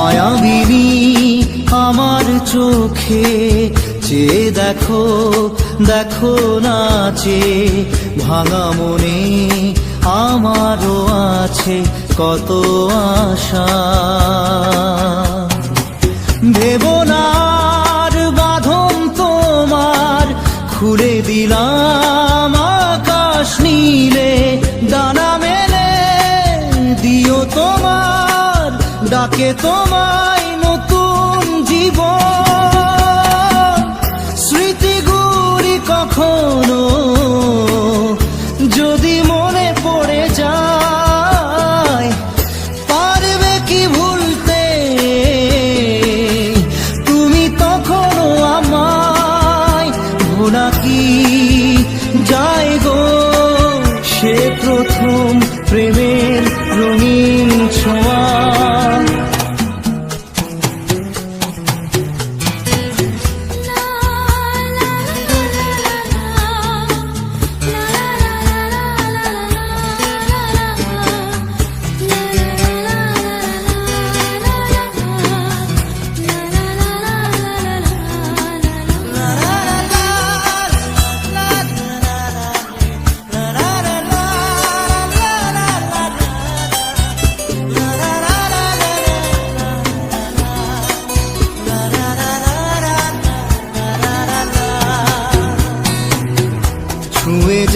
মায়াবিনী আমার চোখে চেয়ে দেখো দেখো নাচে, ভাঙা মনে আমারও আছে কত আশা। ভেবনার বাঁধন তোমার খুলে দিলাম আকাশ নীলে ডানা মেলে দিও তোমার। ডাকে তোমায় নতুন জীবন। স্মৃতিগুলি কখনো যদি মনে পড়ে যায়, পারবে কি ভুলতে? তুমি তখনও আমায় ভোলা কি যায় গো? সে প্রথম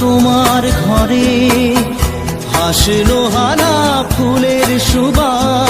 তোমার ঘরে হাসলো হানা ফুলের সুবাস।